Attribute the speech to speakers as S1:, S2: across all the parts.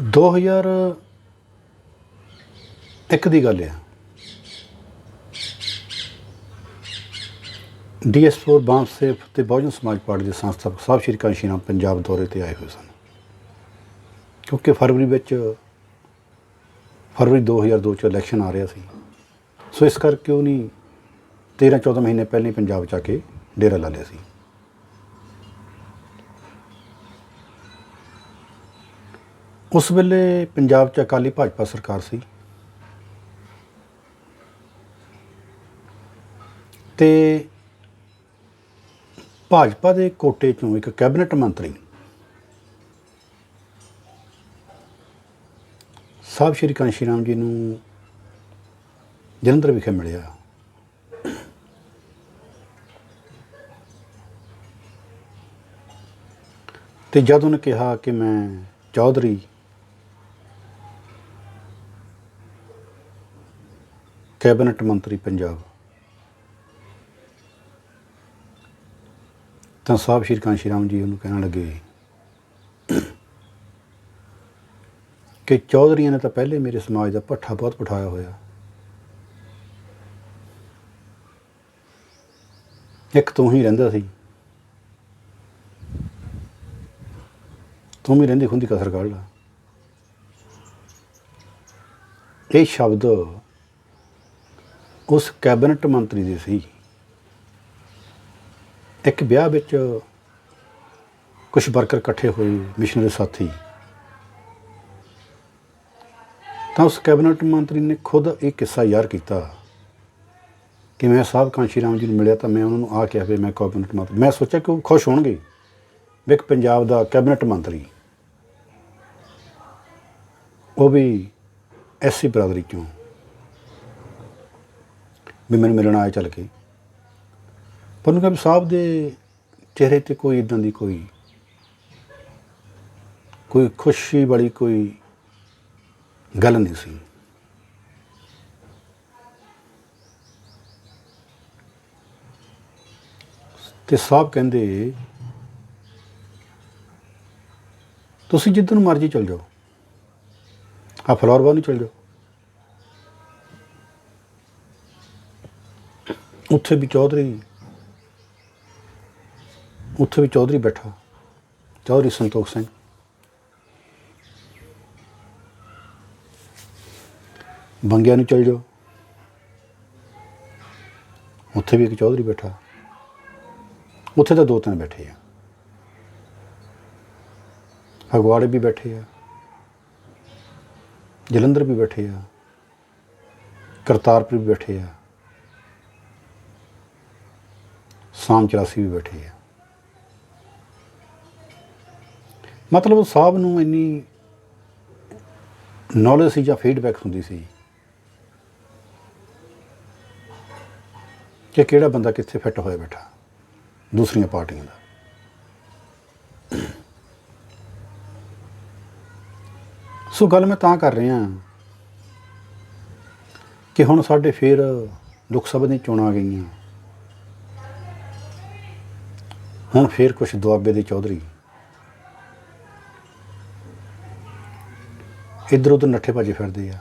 S1: 2001 ਦੀ ਗੱਲ ਆ। ਡੀਐਸ4 ਬਾਂਸ ਸੇਫ ਤੇ ਬਹੁਜਨ ਸਮਾਜ ਪਾਰਟੀ ਦੇ ਸੰਸਥਾਪਕ ਸਾਹਿਬ ਸ਼੍ਰੀ ਕਾਂਸ਼ੀ ਰਾਮ ਪੰਜਾਬ ਦੌਰੇ ਤੇ ਆਏ ਹੋਏ ਸਨ। ਕਿਉਂਕਿ ਫਰਵਰੀ ਵਿੱਚ, ਫਰਵਰੀ 2002 ਚ ਇਲੈਕਸ਼ਨ ਆ ਰਿਹਾ ਸੀ। ਸੋ ਇਸ ਕਰਕੇ ਉਹ ਨਹੀਂ 13 14 ਮਹੀਨੇ ਪਹਿਲਾਂ ਹੀ ਪੰਜਾਬ ਚ ਆ ਕੇ ਡੇਰਾ ਲਾ ਲਿਆ ਸੀ। ਉਸ ਵੇਲੇ ਪੰਜਾਬ ਚ ਅਕਾਲੀ ਭਾਜਪਾ ਸਰਕਾਰ ਸੀ। ਤੇ ਭਾਜਪਾ ਦੇ ਕੋਟੇ ਚੋਂ ਇੱਕ ਕੈਬਨਿਟ ਮੰਤਰੀ ਸਾਹਿਬ ਸ਼੍ਰੀ ਕਾਂਸ਼ੀ ਰਾਮ ਜੀ ਨੂੰ ਜਲੰਧਰ ਵਿਖੇ ਮਿਲਿਆ। ਤੇ ਜਦ ਉਹਨੇ ਕਿਹਾ ਕਿ ਮੈਂ ਚੌਧਰੀ ਕੈਬਨਿਟ ਮੰਤਰੀ ਪੰਜਾਬ। ਤਾਂ ਸਾਹਿਬ ਸ਼੍ਰੀ ਕਾਂਸ਼ੀ ਰਾਮ ਜੀ ਉਹਨੂੰ ਕਹਿਣ ਲੱਗੇ ਕਿ ਚੌਧਰੀਆਂ ਨੇ ਤਾਂ ਪਹਿਲੇ ਮੇਰੇ ਸਮਾਜ ਦਾ ਪੱਠਾ ਬਹੁਤ ਪਠਾਇਆ ਹੋਇਆ। ਇੱਕ ਤੂੰ ਹੀ ਰਹਿੰਦਾ ਸੀ। ਤੂੰ ਵੀ ਰਹਿੰਦੀ ਖੁੰਦੀ ਕਸਰ ਕੱਢ ਲਾ। ਇਹ ਸ਼ਬਦ ਉਸ ਕੈਬਨਿਟ ਮੰਤਰੀ ਦੇ ਸੀ। ਇੱਕ ਵਿਆਹ ਵਿੱਚ ਕੁਝ ਵਰਕਰ ਇਕੱਠੇ ਹੋਏ ਮਿਸ਼ਨਰੀ ਸਾਥੀ। ਤਾਂ ਉਸ ਕੈਬਨਿਟ ਮੰਤਰੀ ਨੇ ਖੁਦ ਇਹ ਕਿੱਸਾ ਯਾਰ ਕੀਤਾ ਕਿ ਮੈਂ ਸਾਹਿਬ ਕਾਂਸ਼ੀ ਰਾਮ ਜੀ ਨੂੰ ਮਿਲਿਆ ਤਾਂ ਮੈਂ ਉਹਨਾਂ ਨੂੰ ਆ ਕਿਹਾ ਵੀ ਮੈਂ ਕੈਬਨਿਟ ਮੰਤਰੀ, ਮੈਂ ਸੋਚਿਆ ਕਿ ਉਹ ਖੁਸ਼ ਹੋਣਗੇ ਵੀ ਇੱਕ ਪੰਜਾਬ ਦਾ ਕੈਬਨਿਟ ਮੰਤਰੀ। ਉਹ ਵੀ ਐਸੀ ਬਰਾਦਰੀ ਚੋਂ। ਵੀ ਮੈਨੂੰ ਮਿਲਣ ਆਇਆ ਚੱਲ ਕੇ। ਪਰ ਉਹਨੂੰ ਕਿਹਾ ਸਾਹਿਬ ਦੇ ਚਿਹਰੇ ਤੇ ਕੋਈ ਇਦਾਂ ਦੀ ਕੋਈ ਕੋਈ ਖੁਸ਼ੀ ਵਾਲੀ ਕੋਈ ਗੱਲ ਨਹੀਂ ਸੀ। ਤੇ ਸਾਹਿਬ ਕਹਿੰਦੇ, ਤੁਸੀਂ ਜਿੱਦਨ ਮਰਜ਼ੀ ਚਲ ਜਾਓ। ਆ ਫਲੋਰਵਾ ਨੂੰ ਚਲ ਜਾਓ। ਉੱਥੇ ਵੀ ਚੌਧਰੀ ਉੱਥੇ ਵੀ ਚੌਧਰੀ ਬੈਠਾ, ਚੌਧਰੀ ਸੰਤੋਖ ਸਿੰਘ। ਬੰਗਿਆਂ ਨੂੰ ਚਲ ਜਾਓ। ਉੱਥੇ ਵੀ ਇੱਕ ਚੌਧਰੀ ਬੈਠਾ। ਉੱਥੇ ਤਾਂ ਦੋ ਤਿੰਨ ਬੈਠੇ ਆ। ਫਗਵਾੜੇ ਵੀ ਬੈਠੇ ਆ। ਜਲੰਧਰ ਵੀ ਬੈਠੇ ਆ। ਕਰਤਾਰਪੁਰ ਵੀ ਬੈਠੇ ਆ। ਸਾਮ 84 ਵੀ ਬੈਠੇ ਆ। ਮਤਲਬ ਸਾਹਿਬ ਨੂੰ ਇੰਨੀ ਨੌਲੇਜ ਸੀ ਜਾਂ ਫੀਡਬੈਕ ਹੁੰਦੀ ਸੀ ਕਿ ਕਿਹੜਾ ਬੰਦਾ ਕਿੱਥੇ ਫਿੱਟ ਹੋਇਆ ਬੈਠਾ ਦੂਸਰੀਆਂ ਪਾਰਟੀਆਂ ਦਾ। ਸੋ ਗੱਲ ਮੈਂ ਤਾਂ ਕਰ ਰਿਹਾ ਕਿ ਹੁਣ ਸਾਡੇ ਫੇਰ ਲੋਕ ਸਭਾ ਦੀਆਂ ਚੋਣਾਂ ਆ ਗਈਆਂ। ਹੁਣ ਫੇਰ ਕੁਝ ਦੁਆਬੇ ਦੇ ਚੌਧਰੀ। ਇੱਧਰ ਉੱਧਰ ਨੱਠੇ ਭੱਜੇ ਫਿਰਦੇ ਆ।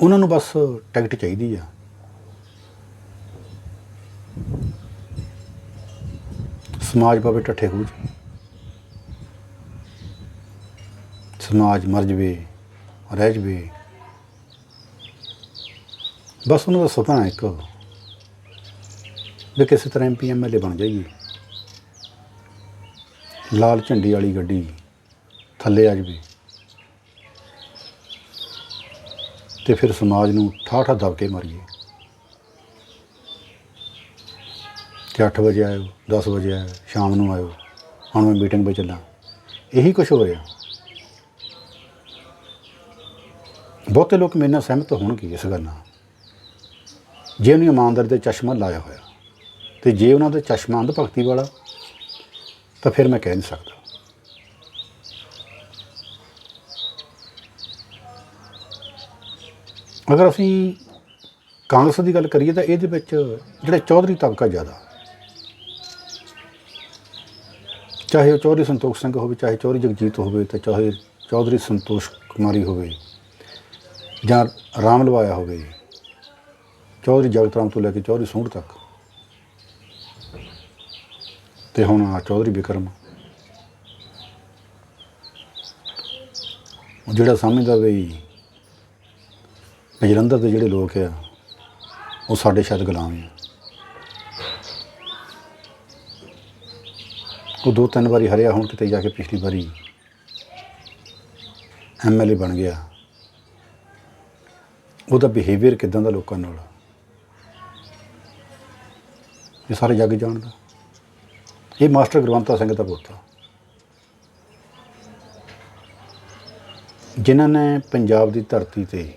S1: ਉਹਨਾਂ ਨੂੰ ਬਸ ਟਿਕਟ ਚਾਹੀਦੀ ਆ। ਸਮਾਜ ਬਾਬੇ ਟੱਠੇ ਹੋ ਜੀ ਸਮਾਜ ਮਰ ਜਵੇ, ਰਹਿ ਜਵੇ। ਬਸ ਉਹਨਾਂ ਦਾ ਸੁਪਨਾ ਇੱਕ। ਵੀ ਕਿਸੇ ਤਰ੍ਹਾਂ ਐਮਪੀ ਐਮਐਲਏ ਬਣ ਜਾਈਏ। ਲਾਲ ਝੰਡੀ ਵਾਲੀ ਗੱਡੀ ਥੱਲੇ ਆ ਜਵੇ ਤੇ ਫਿਰ ਸਮਾਜ ਨੂੰ ਠਾਠਾ ਦਬ ਕੇ ਮਾਰੀਏ। ਕਿ 8 ਵਜੇ ਆਇਓ 10 ਵਜੇ ਆਇਓ, ਸ਼ਾਮ ਨੂੰ ਆਇਓ, ਹੁਣ ਮੈਂ ਮੀਟਿੰਗ 'ਤੇ ਚੱਲਾਂ। ਇਹੀ ਕੁਝ ਹੋ ਰਿਹਾ। ਬਹੁਤੇ ਲੋਕ ਮੇਰੇ ਨਾਲ ਸਹਿਮਤ ਹੋਣਗੇ ਇਸ ਗੱਲ ਨਾਲ। ਜੇ ਉਹਨੇ ਇਮਾਨਦਾਰੀ ਤੇ ਚਸ਼ਮਾ ਲਾਇਆ ਹੋਇਆ ਤੇ ਜੇ ਉਹਨਾਂ ਦਾ ਚਸ਼ਮਾ ਅੰਧ ਭਗਤੀ ਵਾਲਾ, ਤਾਂ ਫਿਰ ਮੈਂ ਕਹਿ ਨਹੀਂ ਸਕਦਾ। ਅਗਰ ਅਸੀਂ ਕਾਂਗਰਸ ਦੀ ਗੱਲ ਕਰੀਏ, ਤਾਂ ਇਹਦੇ ਵਿੱਚ ਜਿਹੜਾ ਚੌਧਰੀ ਤਬਕਾ ਜ਼ਿਆਦਾ, ਚਾਹੇ ਉਹ ਚੌਧਰੀ ਸੰਤੋਖ ਸਿੰਘ ਹੋਵੇ, ਚਾਹੇ ਚੌਧਰੀ ਜਗਜੀਤ ਹੋਵੇ, ਤੇ ਚਾਹੇ ਚੌਧਰੀ ਸੰਤੋਸ਼ ਕੁਮਾਰੀ ਹੋਵੇ, ਜਾਂ ਰਾਮ ਲਵਾਇਆ ਹੋਵੇ, ਚੌਧਰੀ ਜਗਤ ਰਾਮ ਤੋਂ ਲੈ ਕੇ ਚੌਧਰੀ ਸੂੰਢ ਤੱਕ ਤੇ ਹੁਣ ਆ ਚੌਧਰੀ ਵਿਕਰਮ। ਉਹ ਜਿਹੜਾ ਸਮਝਦਾ ਵੀ ਜਲੰਧਰ ਦੇ ਜਿਹੜੇ ਲੋਕ ਆ, ਉਹ ਸਾਡੇ ਸ਼ਾਇਦ ਗੁਲਾਮ ਆ। ਉਹ ਦੋ ਤਿੰਨ ਵਾਰੀ ਹਰਿਆ ਹੁਣ ਕਿਤੇ ਜਾ ਕੇ ਪਿਛਲੀ ਵਾਰੀ ਐਮਐਲਏ ਬਣ ਗਿਆ। ਉਹਦਾ ਬਿਹੇਵੀਅਰ ਕਿਦਾਂ ਦਾ ਲੋਕਾਂ ਨਾਲ? ਇਹ ਸਾਰੇ ਜੱਗ ਜਾਣਦਾ। ਇਹ ਮਾਸਟਰ ਗੁਰਵੰਤਾ ਸਿੰਘ ਦਾ ਪੁੱਤ ਜਿਨ੍ਹਾਂ ਨੇ ਪੰਜਾਬ ਦੀ ਧਰਤੀ ਤੇ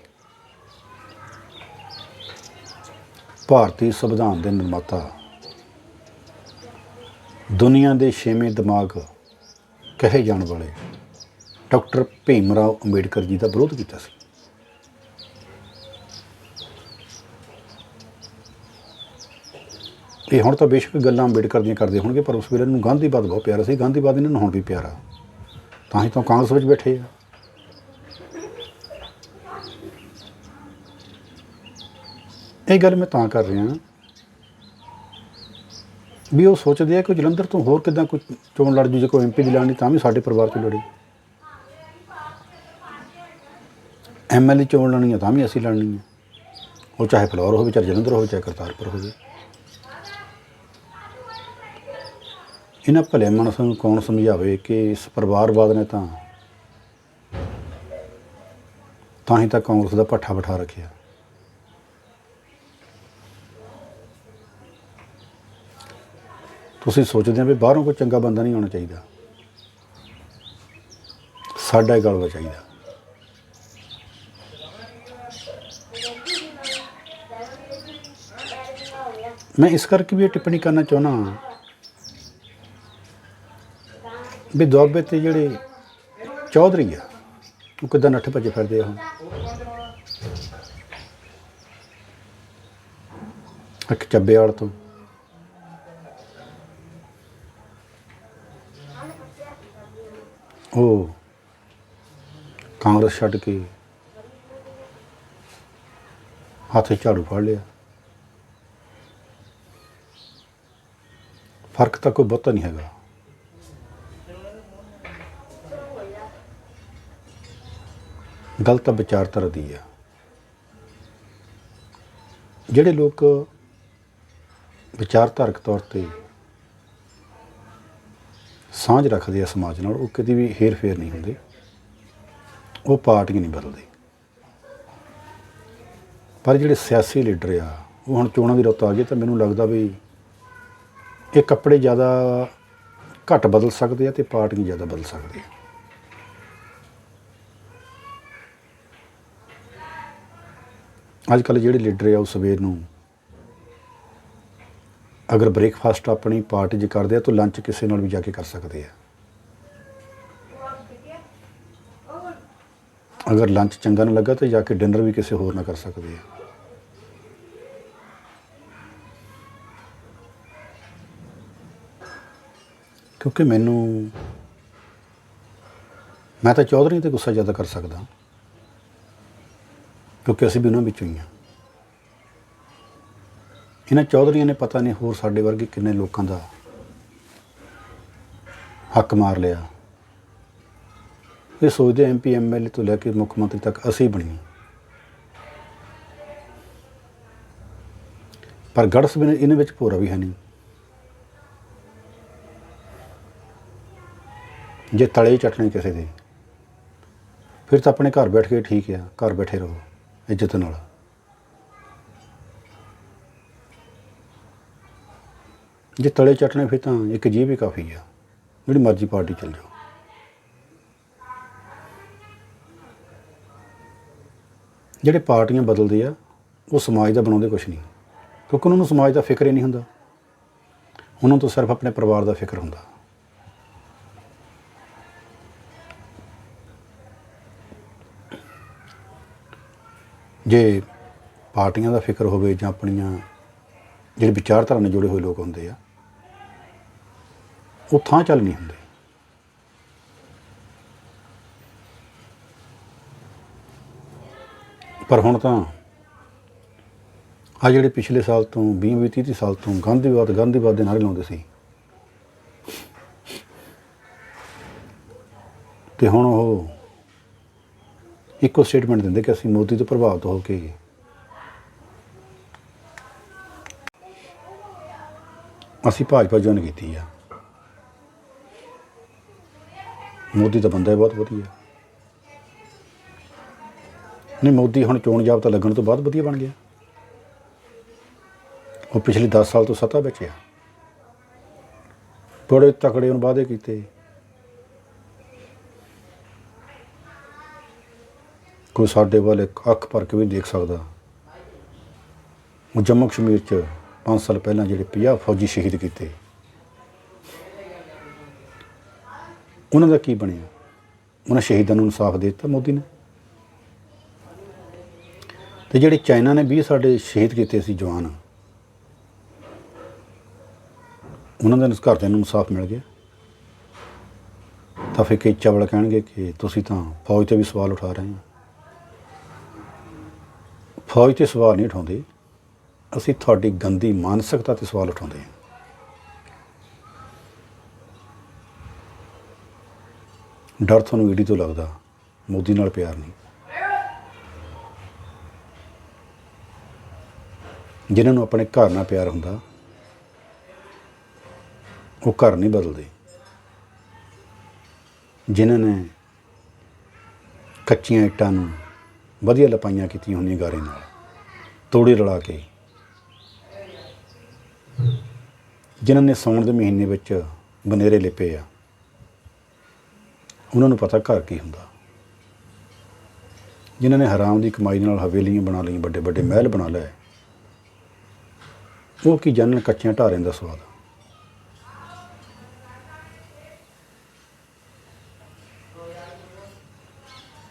S1: ਭਾਰਤੀ ਸੰਵਿਧਾਨ ਦੇ ਨਿਰਮਾਤਾ ਦੁਨੀਆ ਦੇ ਛੇਵੇਂ ਦਿਮਾਗ ਕਹੇ ਜਾਣ ਵਾਲੇ ਡਾਕਟਰ ਭੀਮ ਰਾਓ ਅੰਬੇਡਕਰ ਜੀ ਦਾ ਵਿਰੋਧ ਕੀਤਾ ਸੀ। ਇਹ ਹੁਣ ਤਾਂ ਬੇਸ਼ੱਕ ਗੱਲਾਂ ਅੰਬੇਡਕਰ ਦੀਆਂ ਕਰਦੇ ਹੋਣਗੇ, ਪਰ ਉਸ ਵੇਲੇ ਨੂੰ ਗਾਂਧੀਵਾਦ ਬਹੁਤ ਪਿਆਰਾ ਸੀ ਗਾਂਧੀਵਾਦ ਇਹਨਾਂ ਨੂੰ ਹੁਣ ਵੀ ਪਿਆਰਾ। ਤਾਂ ਹੀ ਤਾਂ ਕਾਂਗਰਸ ਵਿੱਚ ਬੈਠੇ ਆ। ਇਹ ਗੱਲ ਮੈਂ ਤਾਂ ਕਰ ਰਿਹਾ ਵੀ ਉਹ ਸੋਚਦੇ ਆ ਕਿ ਜਲੰਧਰ ਤੋਂ ਹੋਰ ਕਿਦਾਂ ਕੋਈ ਚੋਣ ਲੜ ਜੂ, ਜੇ ਕੋਈ ਐਮਪੀ ਦੀ ਲੜਨੀ ਤਾਂ ਵੀ ਸਾਡੇ ਪਰਿਵਾਰ ਤੋਂ ਲੜੀ। ਐਮਐਲਏ ਚੋਣ ਲੜਨੀ ਆ ਤਾਂ ਵੀ ਅਸੀਂ ਲੜਨੀ ਹੈ ਉਹ ਚਾਹੇ ਫਲੋਰ ਹੋਵੇ, ਚਾਹੇ ਜਲੰਧਰ ਹੋਵੇ, ਚਾਹੇ ਕਰਤਾਰਪੁਰ ਹੋਵੇ। ਇਹਨਾਂ ਭਲੇ ਮਨਸਾਂ ਨੂੰ ਕੌਣ ਸਮਝਾਵੇ ਕਿ ਇਸ ਪਰਿਵਾਰਵਾਦ ਨੇ ਤਾਂ ਤਾਂ ਹੀ ਤਾਂ ਕਾਂਗਰਸ ਦਾ ਪੱਠਾ ਬਿਠਾ ਰੱਖਿਆ। ਤੁਸੀਂ ਸੋਚਦੇ ਆ ਵੀ ਬਾਹਰੋਂ ਕੋਈ ਚੰਗਾ ਬੰਦਾ ਨਹੀਂ ਆਉਣਾ ਚਾਹੀਦਾ। ਸਾਡਾ ਹੀ ਗਲਵਾ ਚਾਹੀਦਾ। ਮੈਂ ਇਸ ਕਰਕੇ ਵੀ ਇਹ ਟਿੱਪਣੀ ਕਰਨਾ ਚਾਹੁੰਦਾ ਹਾਂ ਵੀ ਦੁਆਬੇ ਤੇ ਜਿਹੜੇ ਚੌਧਰੀ ਆ, ਉਹ ਕਿਦਾਂ ਨੱਠੇ ਭੱਜੇ ਫਿਰਦੇ ਆ ਹੁਣ? ਇੱਕ ਚੱਬੇ ਚੱਬੇਵਾਲ ਤੋਂ। ਉਹ ਕਾਂਗਰਸ ਛੱਡ ਕੇ ਹੱਥ ਝਾੜੂ ਫੜ ਲਿਆ। ਫ਼ਰਕ ਤਾਂ ਕੋਈ ਬਹੁਤਾ ਨਹੀਂ ਹੈਗਾ। ਗੱਲ ਤਾਂ ਵਿਚਾਰਧਾਰਾ ਦੀ ਆ। ਜਿਹੜੇ ਲੋਕ ਵਿਚਾਰਧਾਰਕ ਤੌਰ ਤੇ ਸਾਂਝ ਰੱਖਦੇ ਆ ਸਮਾਜ ਨਾਲ, ਉਹ ਕਦੀ ਵੀ ਹੇਰ ਫੇਰ ਨਹੀਂ ਹੁੰਦੇ। ਉਹ ਪਾਰਟੀ ਨਹੀਂ ਬਦਲਦੇ। ਪਰ ਜਿਹੜੇ ਸਿਆਸੀ ਲੀਡਰ ਆ, ਉਹ ਹੁਣ ਚੋਣਾਂ ਦੀ ਰੁੱਤ ਆ ਗਈ ਤਾਂ ਮੈਨੂੰ ਲੱਗਦਾ ਵੀ ਇਹ ਕੱਪੜੇ ਜ਼ਿਆਦਾ ਘੱਟ ਬਦਲ ਸਕਦੇ ਆ ਤੇ ਪਾਰਟੀਆਂ ਜ਼ਿਆਦਾ ਬਦਲ ਸਕਦੇ ਆ। ਅੱਜ ਕੱਲ੍ਹ ਜਿਹੜੇ ਲੀਡਰ ਆ, ਉਹ ਸਵੇਰ ਨੂੰ ਅਗਰ ਬ੍ਰੇਕਫਾਸਟ ਆਪਣੀ ਪਾਰਟੀ 'ਚ ਕਰਦੇ ਆ, ਤਾਂ ਲੰਚ ਕਿਸੇ ਨਾਲ ਵੀ ਜਾ ਕੇ ਕਰ ਸਕਦੇ ਆ। ਅਗਰ ਲੰਚ ਚੰਗਾ ਨਾ ਲੱਗਾ, ਤਾਂ ਜਾ ਕੇ ਡਿਨਰ ਵੀ ਕਿਸੇ ਹੋਰ ਨਾਲ ਕਰ ਸਕਦੇ ਆ। ਕਿਉਂਕਿ ਮੈਨੂੰ, ਮੈਂ ਤਾਂ ਚੌਧਰੀ ਤੇ ਗੁੱਸਾ ਜ਼ਿਆਦਾ ਕਰ ਸਕਦਾ। ਕਿਉਂਕਿ ਅਸੀਂ ਵੀ ਉਹਨਾਂ ਵਿੱਚੋਂ ਹੀ ਹਾਂ ਇਹਨਾਂ ਚੌਧਰੀਆਂ ਨੇ ਪਤਾ ਨਹੀਂ ਹੋਰ ਸਾਡੇ ਵਰਗੇ ਕਿੰਨੇ ਲੋਕਾਂ ਦਾ ਹੱਕ ਮਾਰ ਲਿਆ। ਇਹ ਸੋਚਦੇ ਐਮਪੀ ਐਮਐਲਏ ਤੋਂ ਲੈ ਕੇ ਮੁੱਖ ਮੰਤਰੀ ਤੱਕ ਅਸੀਂ ਬਣੀ। ਪਰ ਗੜਸ ਵੀ ਇਹਨਾਂ ਵਿੱਚ ਭੋਰਾ ਵੀ ਹੈ ਨਹੀਂ। ਜੇ ਤਲੇ ਹੀ ਕਿਸੇ ਦੇ, ਫਿਰ ਤਾਂ ਆਪਣੇ ਘਰ ਬੈਠ ਕੇ ਠੀਕ ਆ, ਘਰ ਬੈਠੇ ਰਹੋ। ਇੱਜ਼ਤ ਨਾਲ। ਜੇ ਤਲੇ ਚਟਣੇ ਫਿਰ ਤਾਂ ਇੱਕ ਜੀਬ ਹੀ ਕਾਫੀ ਆ। ਜਿਹੜੀ ਮਰਜ਼ੀ ਪਾਰਟੀ ਚੱਲ ਜਾਓ। ਜਿਹੜੇ ਪਾਰਟੀਆਂ ਬਦਲਦੇ ਆ, ਉਹ ਸਮਾਜ ਦਾ ਬਣਾਉਂਦੇ ਕੁਛ ਨਹੀਂ। ਕਿਉਂਕਿ ਉਹਨਾਂ ਨੂੰ ਸਮਾਜ ਦਾ ਫਿਕਰ ਹੀ ਨਹੀਂ ਹੁੰਦਾ। ਉਹਨਾਂ ਤੋਂ ਸਿਰਫ ਆਪਣੇ ਪਰਿਵਾਰ ਦਾ ਫਿਕਰ ਹੁੰਦਾ। ਜੇ ਪਾਰਟੀਆਂ ਦਾ ਫਿਕਰ ਹੋਵੇ ਜਾਂ ਆਪਣੀਆਂ ਜਿਹੜੇ ਵਿਚਾਰਧਾਰਾ ਨਾਲ ਜੁੜੇ ਹੋਏ ਲੋਕ ਹੁੰਦੇ ਆ, ਉਹ ਥਾਂ ਚੱਲ ਨਹੀਂ ਹੁੰਦੇ। ਪਰ ਹੁਣ ਤਾਂ ਆ ਜਿਹੜੇ ਪਿਛਲੇ ਸਾਲ ਤੋਂ 20 20 30 ਸਾਲ ਤੋਂ ਗਾਂਧੀਵਾਦ ਗਾਂਧੀਵਾਦ ਦੇ ਨਾਰੇ ਲਾਉਂਦੇ ਸੀ। ਤੇ ਹੁਣ ਉਹ ਇੱਕੋ ਸਟੇਟਮੈਂਟ ਦਿੰਦੇ ਕਿ ਅਸੀਂ ਮੋਦੀ ਤੋਂ ਪ੍ਰਭਾਵਿਤ ਹੋ ਕੇ ਅਸੀਂ ਭਾਜਪਾ ਜੁਆਇਨ ਕੀਤੀ ਆ। ਮੋਦੀ ਦਾ ਬੰਦਾ ਹੀ ਬਹੁਤ ਵਧੀਆ। ਨਹੀਂ, ਮੋਦੀ ਹੁਣ ਚੋਣ ਜਾਬਤਾ ਲੱਗਣ ਤੋਂ ਬਾਅਦ ਵਧੀਆ ਬਣ ਗਿਆ। ਉਹ ਪਿਛਲੇ 10 ਸਾਲ ਤੋਂ ਸੱਤਾ ਵਿੱਚ ਆ। ਬੜੇ ਤਕੜੇ ਉਹਨ ਵਾਅਦੇ ਕੀਤੇ। ਕੋਈ ਸਾਡੇ ਵੱਲ ਇੱਕ ਅੱਖ ਭਰ ਕੇ ਵੀ ਦੇਖ ਸਕਦਾ। ਜੰਮੂ ਕਸ਼ਮੀਰ ਚ 5 ਸਾਲ ਪਹਿਲਾਂ ਜਿਹੜੇ 50 ਫੌਜੀ ਸ਼ਹੀਦ ਕੀਤੇ। ਉਹਨਾਂ ਦਾ ਕੀ ਬਣਿਆ? ਉਹਨਾਂ ਸ਼ਹੀਦਾਂ ਨੂੰ ਇਨਸਾਫ ਦੇ ਦਿੱਤਾ ਮੋਦੀ ਨੇ। ਤੇ ਜਿਹੜੇ ਚਾਈਨਾ ਨੇ 20 ਸਾਡੇ ਸ਼ਹੀਦ ਕੀਤੇ ਸੀ ਜਵਾਨ, ਉਹਨਾਂ ਦੇ ਘਰਦਿਆਂ ਨੂੰ ਇਨਸਾਫ ਮਿਲ ਗਿਆ। ਤਾਂ ਫਿਰ ਕਈ ਚਾਵਲ ਕਹਿਣਗੇ ਕਿ ਤੁਸੀਂ ਤਾਂ ਫੌਜ ਤੇ ਵੀ ਸਵਾਲ ਉਠਾ ਰਹੇ ਹੋ। ਫੌਜ ਤੇ ਸਵਾਲ ਨਹੀਂ ਉਠਾਉਂਦੇ। ਅਸੀਂ ਤੁਹਾਡੀ ਗੰਦੀ ਮਾਨਸਿਕਤਾ ਤੇ ਸਵਾਲ ਉਠਾਉਂਦੇ ਹਾਂ। ਡਰ ਤੁਹਾਨੂੰ ਈਡੀ ਤੋਂ ਲੱਗਦਾ, ਮੋਦੀ ਨਾਲ ਪਿਆਰ ਨਹੀਂ। ਜਿਨ੍ਹਾਂ ਨੂੰ ਆਪਣੇ ਘਰ ਨਾਲ ਪਿਆਰ ਹੁੰਦਾ, ਉਹ ਘਰ ਨਹੀਂ ਬਦਲਦੇ। ਜਿਨ੍ਹਾਂ ਨੇ ਕੱਚੀਆਂ ਇੱਟਾਂ ਨੂੰ ਵਧੀਆ ਲਪਾਈਆਂ ਕੀਤੀਆਂ ਹੁੰਦੀਆਂ ਗਾਰੇ ਨਾਲ। ਤੋੜੇ ਰਲਾ ਕੇ। ਜਿਨ੍ਹਾਂ ਨੇ ਸੌਣ ਦੇ ਮਹੀਨੇ ਵਿੱਚ ਬਨੇਰੇ ਲਿਪੇ ਆ, ਉਹਨਾਂ ਨੂੰ ਪਤਾ ਘਰ ਕੀ ਹੁੰਦਾ। ਜਿਨ੍ਹਾਂ ਨੇ ਹਰਾਮ ਦੀ ਕਮਾਈ ਨਾਲ ਹਵੇਲੀਆਂ ਬਣਾ ਲਈਆਂ ਵੱਡੇ ਵੱਡੇ ਮਹਿਲ ਬਣਾ ਲਏ, ਉਹ ਕੀ ਜਾਣਨ ਕੱਚਿਆਂ ਢਾਰਿਆਂ ਦਾ ਸਵਾਦ?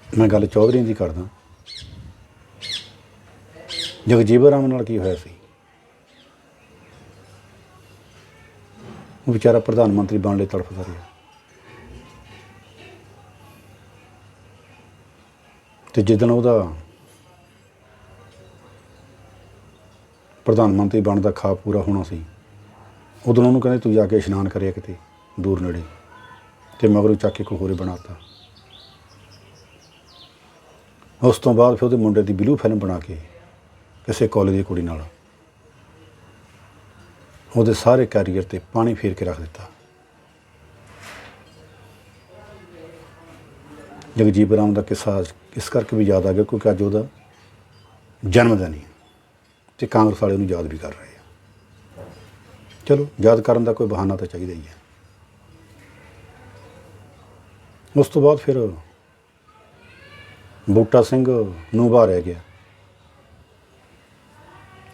S1: ਮੈਂ ਗੱਲ ਚੌਧਰੀ ਦੀ ਕਰਦਾ। ਜਗਜੀਵਨ ਰਾਮ ਨਾਲ ਕੀ ਹੋਇਆ ਸੀ? ਉਹ ਵਿਚਾਰਾ ਪ੍ਰਧਾਨ ਮੰਤਰੀ ਬਣਨ ਲਈ ਤੜਫਦਾ ਰਿਹਾ। ਤੇ ਜਿੱਦਣ ਉਹਦਾ ਪ੍ਰਧਾਨ ਮੰਤਰੀ ਬਣਨ ਦਾ ਖਾਬ ਪੂਰਾ ਹੋਣਾ ਸੀ, ਉਦੋਂ ਉਹਨੂੰ ਕਹਿੰਦੇ, ਤੂੰ ਜਾ ਕੇ ਇਸ਼ਨਾਨ ਕਰਿਆ ਕਿਤੇ ਦੂਰ ਨੇੜੇ। ਤੇ ਮਗਰੋਂ ਚੱਕ ਕੇ ਕੋਈ ਹੋਰੇ ਬਣਾਤਾ। ਉਸ ਤੋਂ ਬਾਅਦ ਫਿਰ ਉਹਦੇ ਮੁੰਡੇ ਦੀ ਬਲੂ ਫਿਲਮ ਬਣਾ ਕੇ ਕਿਸੇ ਕਾਲਜ ਦੀ ਕੁੜੀ ਨਾਲ। ਉਹਦੇ ਸਾਰੇ ਕੈਰੀਅਰ ਤੇ ਪਾਣੀ ਫੇਰ ਕੇ ਰੱਖ ਦਿੱਤਾ। ਜਗਜੀਤ ਰਾਮ ਦਾ ਕਿੱਸਾ ਇਸ ਕਰਕੇ ਵੀ ਯਾਦ ਆ ਗਿਆ ਕਿਉਂਕਿ ਅੱਜ ਉਹਦਾ ਜਨਮ ਦਿਨ ਹੈ। ਤੇ ਕਾਂਗਰਸ ਵਾਲੇ ਉਹਨੂੰ ਯਾਦ ਵੀ ਕਰ ਰਹੇ ਆ। ਚਲੋ, ਯਾਦ ਕਰਨ ਦਾ ਕੋਈ ਬਹਾਨਾ ਤਾਂ ਚਾਹੀਦਾ ਹੀ ਹੈ। ਉਸ ਤੋਂ ਬਾਅਦ ਫਿਰ ਬੂਟਾ ਸਿੰਘ ਨੂੰ ਉਭਾਰਿਆ ਗਿਆ।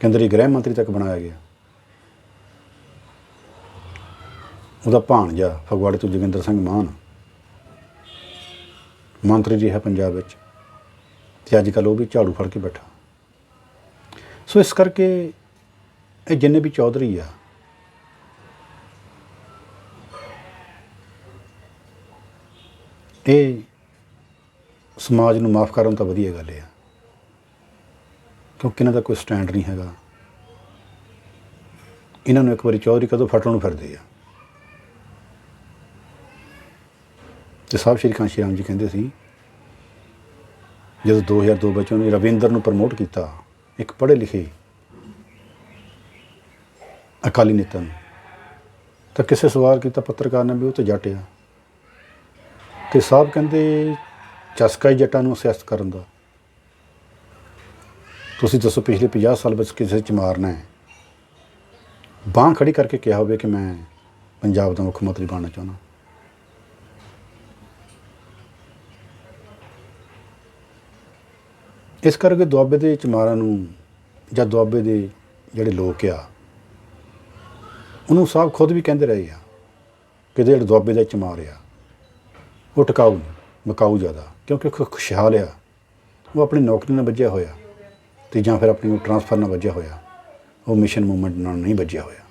S1: ਕੇਂਦਰੀ ਗ੍ਰਹਿ ਮੰਤਰੀ ਤੱਕ ਬਣਾਇਆ ਗਿਆ। ਉਹਦਾ ਭਾਣਜਾ ਫਗਵਾੜੇ ਤੋਂ ਜੋਗਿੰਦਰ ਸਿੰਘ ਮਾਨ ਮੰਤਰੀ ਰਿਹਾ ਪੰਜਾਬ ਵਿੱਚ ਤੇ ਅੱਜ ਕੱਲ ਉਹ ਵੀ ਝਾੜੂ ਫੜ ਕੇ ਬੈਠਾ। ਸੋ ਇਸ ਕਰਕੇ ਇਹ ਜਿੰਨੇ ਵੀ ਚੌਧਰੀ ਆ, ਇਹ ਸਮਾਜ ਨੂੰ ਮਾਫ ਕਰਨ ਤਾਂ ਵਧੀਆ ਗੱਲ ਆ। ਕਿਉਂਕਿ ਇਹਨਾਂ ਦਾ ਕੋਈ ਸਟੈਂਡ ਨਹੀਂ ਹੈਗਾ। ਇਹਨਾਂ ਨੂੰ ਇੱਕ ਵਾਰੀ ਚੌਧਰੀ ਕਦੋਂ ਫਟਣ ਨੂੰ ਫਿਰਦੇ ਆ। ਤੇ ਸਾਹਿਬ ਸ਼੍ਰੀ ਕਾਂਸ਼ੀ ਰਾਮ ਜੀ ਕਹਿੰਦੇ ਸੀ, ਜਦੋਂ 2002 ਵਿੱਚ ਉਹਨੇ ਰਵਿੰਦਰ ਨੂੰ ਪ੍ਰਮੋਟ ਕੀਤਾ, ਇੱਕ ਪੜ੍ਹੇ ਲਿਖੇ ਅਕਾਲੀ ਨੇਤਾ ਨੂੰ, ਤਾਂ ਕਿਸੇ ਸਵਾਲ ਕੀਤਾ ਪੱਤਰਕਾਰ ਨੇ ਵੀ ਉਹ ਤੇ ਜੱਟ ਆ। ਤੇ ਸਾਹਿਬ ਕਹਿੰਦੇ, ਚਸਕਾ ਹੀ ਜੱਟਾਂ ਨੂੰ ਸਿਆਸਤ ਕਰਨ ਦਾ। ਤੁਸੀਂ ਦੱਸੋ ਪਿਛਲੇ 50 ਸਾਲ ਵਿੱਚ ਕਿਸੇ ਚ ਮਾਰਨਾ ਹੈ? ਬਾਂਹ ਖੜੀ ਕਰਕੇ ਕਿਹਾ ਹੋਵੇ ਕਿ ਮੈਂ ਪੰਜਾਬ ਦਾ ਮੁੱਖ ਮੰਤਰੀ ਬਣਨਾ ਚਾਹੁੰਦਾ। ਇਸ ਕਰਕੇ ਦੁਆਬੇ ਦੇ ਚਮਾਰਾਂ ਨੂੰ ਜਾਂ ਦੁਆਬੇ ਦੇ ਜਿਹੜੇ ਲੋਕ ਆ, ਉਹਨੂੰ ਸਾਹਿਬ ਖੁਦ ਵੀ ਕਹਿੰਦੇ ਰਹੇ ਆ ਕਿ ਜਿਹੜੇ ਦੁਆਬੇ ਦੇ ਚਮਾਰ ਆ, ਉਹ ਟਿਕਾਊ ਮਕਾਊ ਜ਼ਿਆਦਾ, ਕਿਉਂਕਿ ਉਹ ਖੁਸ਼ਹਾਲ ਆ, ਉਹ ਆਪਣੀ ਨੌਕਰੀ ਨਾਲ ਵੱਜਿਆ ਹੋਇਆ। ਤੇ ਜਾਂ ਫਿਰ ਆਪਣੀ ਟ੍ਰਾਂਸਫਰ ਨਾਲ ਵੱਜਿਆ ਹੋਇਆ, ਉਹ ਮਿਸ਼ਨ ਮੂਵਮੈਂਟ ਨਾਲ ਨਹੀਂ ਵੱਜਿਆ ਹੋਇਆ।